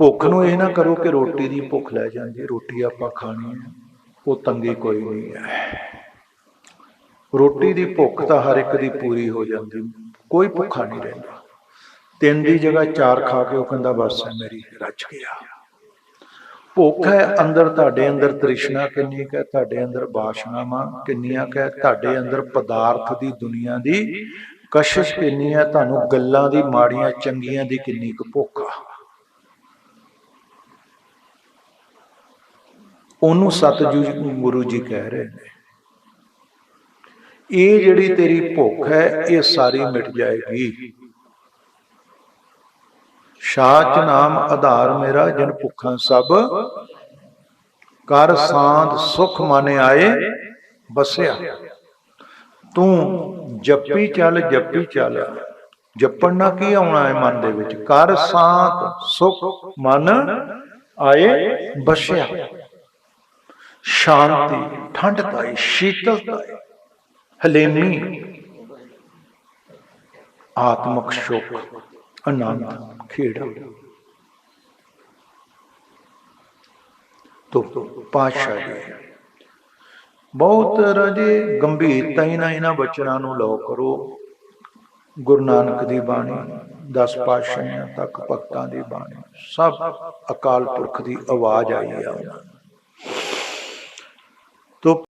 ਭੁੱਖ ਨੂੰ ਇਹ ਨਾ ਕਰੋ ਕਿ ਰੋਟੀ ਦੀ ਭੁੱਖ ਲੈ ਜਾਂਦੀ ਰੋਟੀ ਆਪਾਂ ਖਾਣੀ ਹੈ ਉਹ ਤੰਗੀ ਕੋਈ ਨਹੀਂ ਹੈ। ਰੋਟੀ ਦੀ ਭੁੱਖ ਤਾਂ ਹਰ ਇੱਕ ਦੀ ਪੂਰੀ ਹੋ ਜਾਂਦੀ ਕੋਈ ਭੁੱਖਾ ਨਹੀਂ ਰਹਿੰਦਾ। ਤਿੰਨ ਦੀ ਜਗ੍ਹਾ ਚਾਰ ਖਾ ਕੇ ਉਹ ਕਹਿੰਦਾ ਬਸ ਹੈ ਮੇਰੀ ਰੱਜ ਗਿਆ। ਭੁੱਖ ਹੈ ਅੰਦਰ ਤੁਹਾਡੇ ਅੰਦਰ ਤ੍ਰਿਸ਼ਨਾ ਕਿੰਨੀ ਹੈ? ਤੁਹਾਡੇ ਅੰਦਰ ਬਾਸ਼ਨਾਵਾਂ ਕਿੰਨੀਆਂ ਹੈ? ਤੁਹਾਡੇ ਅੰਦਰ ਪਦਾਰਥ ਦੀ ਦੁਨੀਆ ਦੀ ਕਸ਼ਿਸ਼ ਕਿੰਨੀ ਹੈ? ਤੁਹਾਨੂੰ ਗੱਲਾਂ ਦੀ ਮਾੜੀਆਂ ਚੰਗੀਆਂ ਦੀ ਕਿੰਨੀ ਕੁ ਭੁੱਖ ਆ? ਉਹਨੂੰ ਸਤਜੂ ਗੁਰੂ ਜੀ ਕਹਿ ਰਹੇ ਨੇ। ਇਹ ਜਿਹੜੀ ਤੇਰੀ ਭੁੱਖ ਹੈ, ਇਹ ਸਾਰੀ ਮਿਟ ਜਾਏਗੀ। ਸ਼ਾਚ ਨਾਮ ਆਧਾਰ ਮੇਰਾ, ਜਨ ਭੁੱਖਾਂ ਸਭ ਕਰ ਸਾਧ ਸੁਖ ਮਨ ਆਏ, ਬਸਿਆ। ਤੂੰ ਜੱਪੀ ਚੱਲ ਜੱਪੀ ਚੱਲ। ਜਪਣ ਨਾਲ ਕੀ ਆਉਣਾ ਹੈ ਮਨ ਦੇ ਵਿੱਚ? ਕਰ ਸਾਧ ਸੁਖ ਮਨ ਆਏ, ਬਸਿਆ। ਸ਼ਾਂਤੀ ਠੰਡਤਾ ਸ਼ੀਤਲਤਾ ਹਲੇਮੀ। ਆਤਮਕ ਸੁਖ ਆਨੰਦ ਖੇੜਾ। ਤੋ ਪਾਸ਼ਾ ਜੀ ਬਹੁਤ ਰਜੇ ਗੰਭੀਰਤਾ ਹੀ ਨਾਲ ਇਹਨਾਂ ਬਚਨਾਂ ਨੂੰ ਲਓ ਕਰੋ। ਗੁਰੂ ਨਾਨਕ ਦੀ ਬਾਣੀ 10 ਪਾਤਸ਼ਾਹਾਂ ਤੱਕ ਭਗਤਾਂ ਦੀ ਬਾਣੀ, ਸਭ ਅਕਾਲ ਪੁਰਖ ਦੀ ਆਵਾਜ਼ ਆਈ ਆ ਉਹਨਾਂ ਨੂੰ। ਤੋ